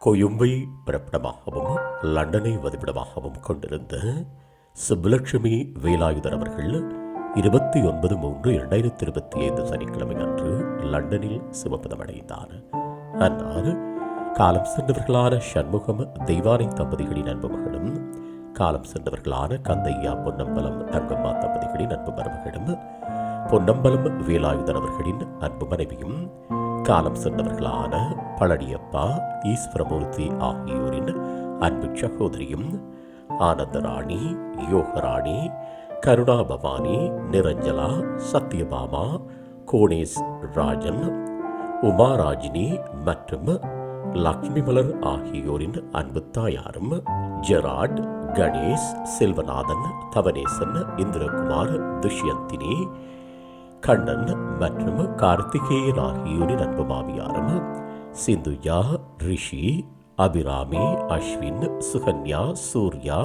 கொயும்பை பிறப்பிடமாகவும் லண்டனை வதிப்பிடமாகவும் கொண்டிருந்த சுப்புலட்சுமி வேலாயுதர் அவர்கள் இருபத்தி ஒன்பது மூன்று இரண்டாயிரத்தி இருபத்தி ஐந்து சனிக்கிழமை அன்று லண்டனில் சிவப்பதமடைந்தார். அன்னார் காலம் சென்றவர்களான சண்முகம் தெய்வானை தம்பதிகளின் அன்பு மகளும் காலம் சென்றவர்களான கந்தையா பொன்னம்பலம் தங்கம்மா தம்பதிகளின் அன்பு மருமகளும் பொன்னம்பலம் வேலாயுதன் அவர்களின் அன்பு மனைவியும் காலம் சென்றவர்களான பழனியப்பா ஈஸ்வரமூர்த்தி ஆகியோரின் அன்பு சகோதரியும் ஆனந்தராணி யோகராணி கருணா பவானி நிரஞ்சலா சத்யபாமா கோணேஷ் ராஜன் உமாராஜினி மற்றும் லக்ஷ்மி மலர் ஆகியோரின் அன்பு தாயாரும் ஜெராட் கணேஷ் செல்வநாதன் தவனேசன் இந்திரகுமார் துஷ்யந்தினி கண்ணன் மற்றும் கார்த்திகேயன் ஆகியோரின் அன்பு மாமியாரும் சிந்துயா ரிஷி அபிராமி அஸ்வின் சுகன்யா சூர்யா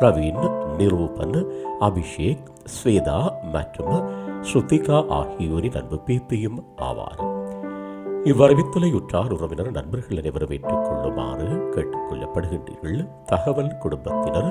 பிரவீன் நிரூபன் அபிஷேக் ஸ்வேதா மற்றும் ஸ்ருதிகா ஆகியோரின் அன்பு பேத்தியும் ஆவார். இவ்வரவித்தலையுற்றார் உறவினர் நண்பர்கள் அனைவரும் ஏற்றுக் கொள்ளுமாறு கேட்டுக்கொள்ளப்படுகின்றீர்கள். தகவல் குடும்பத்தினர்